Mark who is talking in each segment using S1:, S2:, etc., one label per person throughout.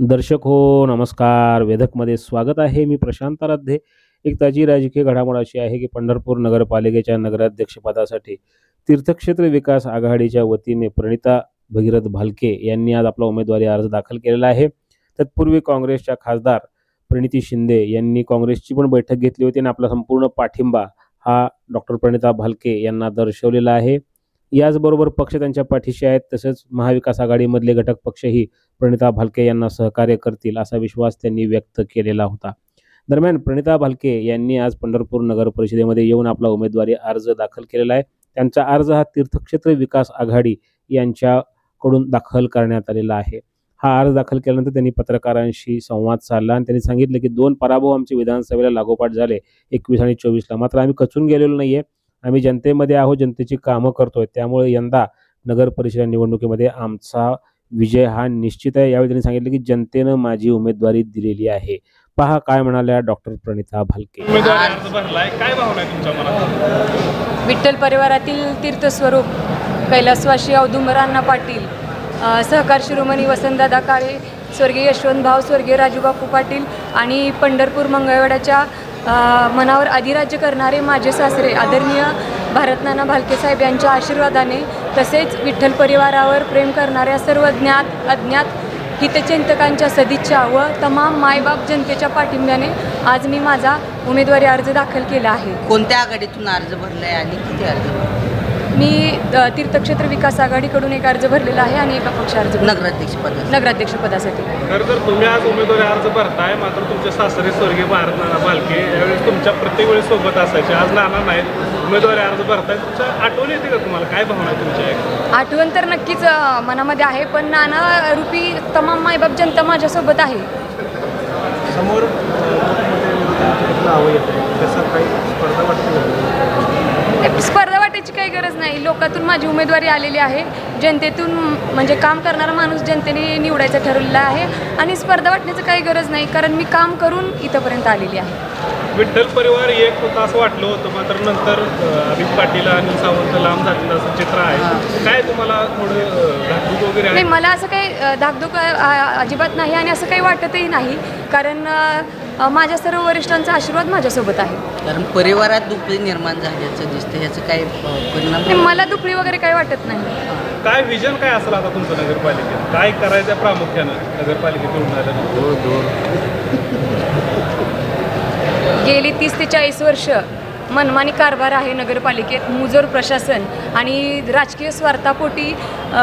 S1: दर्शक हो नमस्कार. वेधकमध्ये स्वागत आहे. मी प्रशांत आराध्ये एक ताजी राजकीय घडामोड अशी आहे की पंढरपूर नगरपालिकेच्या नगराध्यक्षपदासाठी तीर्थक्षेत्र विकास आघाडीच्या वतीने प्रणिता भगीरथ भालके यांनी आज आपला उमेदवारी अर्ज दाखल केलेला आहे. तत्पूर्वी काँग्रेसच्या खासदार प्रणिती शिंदे यांनी काँग्रेसची पण बैठक घेतली होती आणि आपला संपूर्ण पाठिंबा हा डॉक्टर प्रणिता भालके यांना दर्शवलेला आहे. याचबरोबर पक्ष त्यांच्या पाठीशी आहेत. तसेच महाविकास आघाडीमधले घटक पक्षही प्रणिता भालके यांना सहकार्य करतील असा विश्वास त्यांनी व्यक्त केलेला होता. दरम्यान प्रणिता भालके यांनी आज पंढरपूर नगर परिषदेमध्ये येऊन आपला उमेदवारी अर्ज दाखल केलेला आहे. त्यांचा अर्ज हा तीर्थक्षेत्र विकास आघाडी यांच्याकडून दाखल करण्यात आलेला आहे. हा अर्ज दाखल केल्यानंतर त्यांनी पत्रकारांशी संवाद साधला आणि त्यांनी सांगितलं की दोन पराभव आमचे विधानसभेला लागोपाठ झाले. एकवीस आणि चोवीसला. मात्र आम्ही कचून गेलेलो नाही आहे आम्ही जनतेमध्ये आहोत जनतेची कामं करतोय. त्यामुळे यंदा नगर परिषद निवडणुकीमध्ये आमचा विजय हा निश्चित आहे. यावेळी त्यांनी सांगितलं की जनतेनं माझी उमेदवारी दिलेली आहे. पहा काय म्हणाल्या डॉक्टर प्रणिता भालके.
S2: उमेदवारी अर्ज भरलाय. काय भावना आहे तुमच्या मनात?
S3: विठ्ठल परिवारातील तीर्थस्वरूप कैलासवासी औदुंबरांना पाटील सहकार शिरोमणी वसंतदादा काळे स्वर्गीय यशवंत भाव स्वर्गीय राजूबापू पाटील आणि पंढरपूर मंगळवेढ्याच्या अ, मनावर अधिराज्य करणारे माझे सासरे आदरणीय भारतनाना भालके साहेब यांच्या आशीर्वादाने तसेच विठ्ठल परिवारावर प्रेम करणाऱ्या सर्व ज्ञात अज्ञात हितचिंतकांच्या सदिच्छा व तमाम मायबाप जनतेच्या पाठिंब्याने आज मी माझा उमेदवारी अर्ज दाखल केला आहे.
S4: कोणत्या आघाडीतून अर्ज भरलाय आणि किती अर्ज भरला
S3: मी अ, तीर्थक्षेत्र विकास आघाडीकडून एक अर्ज भरलेला आहे आणि एका पक्ष अर्ज भरला.
S4: नगराध्यक्ष पदासाठी.
S3: नगराध्यक्षपदासाठी
S2: खरं तर तुम्ही आज उमेदवारी अर्ज भरताय मात्र तुमचे सासरे स्वर्गीय भारत नाना भालके यावेळेस तुमच्या प्रत्येक वेळी सोबत असायचे. आज नाना नाहीत. उमेदवारी अर्ज भरताय. तुमच्या आठवण येते का तुम्हाला? काय भावना आहे तुमच्या
S3: आठवण तर नक्कीच अ, मनामध्ये आहे पण नाना रूपी तमाम मायबाप जनता माझ्यासोबत आहे.
S2: समोर नावं येत आहे कसं काही स्पर्धा वाटते
S3: स्पर्धा वाटायची काही गरज नाही लोकातून माझी उमेदवारी आलेली आहे. जनतेतून म्हणजे काम करणारा माणूस जनतेने निवडायचा ठरवलेला आहे आणि स्पर्धा वाटण्याचं काही गरज नाही कारण मी काम करून इथंपर्यंत आलेली आहे.
S2: विठ्ठल परिवार एक होता असं वाटलं होतं मात्र नंतर अं, अभित पाटील आणि सावंत लांब झालेलं असं चित्र आहे. काय तुम्हाला थोडं धाकधूक वगैरे
S3: नाही मला असं काही धाकधूक अजिबात नाही आणि असं काही वाटतही नाही कारण माझ्या सर्व वरिष्ठांचा आशीर्वाद माझ्यासोबत आहे.
S4: कारण परिवारात दुपरी निर्माण झाल्याचं दिसतं ह्याचं काय अ, परिणाम
S3: मला दुपडी वगैरे काही वाटत नाही.
S2: काय विजन काय असेल आता तुमचं नगरपालिकेत? काय करायचं आहे प्रामुख्यानं नगरपालिकेत येऊन आल्यानंतर
S3: गेली तीस ते चाळीस वर्ष मनमानी कारभार आहे नगरपालिकेत मुजोर प्रशासन आणि राजकीय स्वार्थापोटी अ,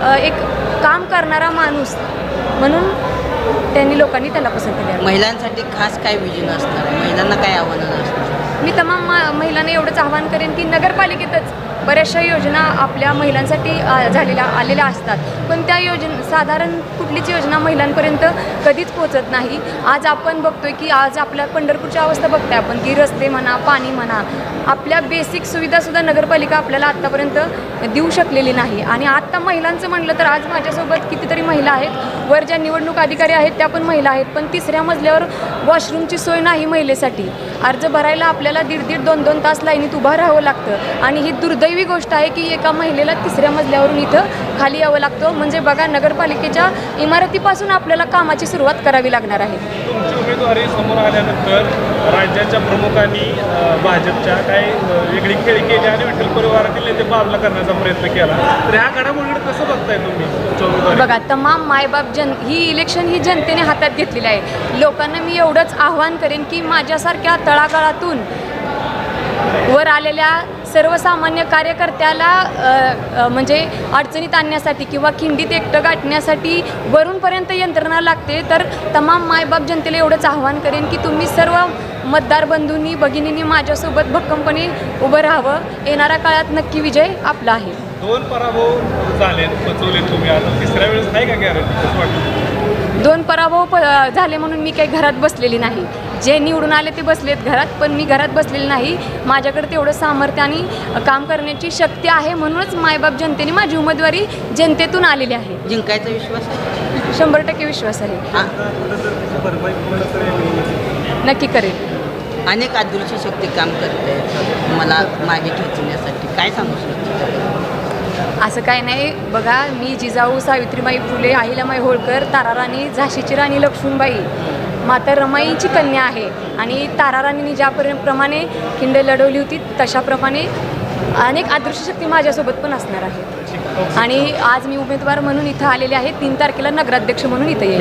S3: एक काम करणारा माणूस. म्हणून त्यांनी लोकांनी त्याला पसंती द्यावी
S4: महिलांसाठी खास काय विजन असणार आहे? महिलांना काय आव्हानं असणार?
S3: मी तमाम मा महिलांना एवढंच आवाहन करेन की नगरपालिकेतच बऱ्याचशा योजना आपल्या महिलांसाठी झालेल्या आलेल्या असतात. पण त्या योजना साधारण कुठलीच योजना महिलांपर्यंत कधीच पोचत नाही. आज आपण बघतोय की आज आपल्या पंढरपूरची अवस्था बघतोय आपण की रस्ते म्हणा पाणी म्हणा आपल्या बेसिक सुविधासुद्धा नगरपालिका आपल्याला आत्तापर्यंत देऊ शकलेली नाही. आणि आत्ता महिलांचं म्हणलं तर आज माझ्यासोबत कितीतरी महिला आहेत. वर ज्या निवडणूक अधिकारी आहेत त्या पण महिला आहेत. पण तिसऱ्या मजल्यावर वॉशरूमची सोय नाही महिलेसाठी. अर्ज भरायला आपल्याला दीड दीड दोन दोन तास लाईनीत उभं राहावं लागतं. आणि ही दुर्दैवी दुर्दैवी गोष्ट आहे की एका महिलेला तिसऱ्या मजल्यावरून इथं खाली यावं लागतं. म्हणजे बघा नगरपालिकेच्या इमारतीपासून आपल्याला कामाची सुरुवात करावी लागणार आहे.
S2: तुमची उमेदवारी समोर आल्यानंतर राज्याच्या प्रमुखांनी भाजपच्या अ, वेगळी खेळी केली आणि विठ्ठल परिवारातील नेते बाजूला करण्याचा प्रयत्न केला. तर ह्या घडामोडीकडे कसं बघताय तुम्ही
S3: बघा तमाम मायबाप जन ही इलेक्शन ही जनतेने हातात घेतलेली आहे. लोकांना मी एवढंच आव्हान करेन की माझ्यासारख्या तळागाळातून वर आलेल्या सर्वसामान्य कार्यकर्त्याला म्हणजे अडचणीत आणण्यासाठी किंवा खिंडीत एकटं गाठण्यासाठी वरूनपर्यंत यंत्रणा लागते तर तमाम मायबाप जनतेला एवढंच आव्हान करेन की तुम्ही सर्व मतदार बंधूंनी भगिनींनी माझ्यासोबत भक्कमपणे उभं राहावं. येणाऱ्या काळात नक्की विजय आपला आहे.
S2: दोन पराभव पचवले तुम्ही आता. तिसऱ्या वेळेस आहे का गॅरंटी कसं वाटतं?
S3: दोन पराभव प झाले म्हणून मी काही घरात बसलेली नाही. जे निवडून आले ते बसलेत घरात पण मी घरात बसलेली नाही. माझ्याकडे तेवढं सामर्थ्य आणि काम करण्याची शक्ती आहे म्हणूनच मायबाप जनतेने माझी उमेदवारी जनतेतून आलेली आहे.
S4: जिंकायचा विश्वास आहे?
S3: शंभर टक्के विश्वास आहे. नक्की करेल
S4: अनेक अदृश्य शक्ती काम करते. मला मागे खेचण्यासाठी काय सांगू शकतो?
S3: असं काय नाही. बघा मी जिजाऊ सावित्रीबाई फुले अहिल्यामाई होळकर ताराराणी झाशीची राणी लक्ष्मीबाई माता रमाईची कन्या आहे. आणि ताराराणीने ज्या पर- प्रमाणे खिंड लढवली होती तशाप्रमाणे अनेक अदृश्य शक्ती माझ्यासोबत पण असणार आहेत. आणि आज मी उमेदवार म्हणून इथं आलेले आहे. तीन तारखेला नगराध्यक्ष म्हणून इथं येईल.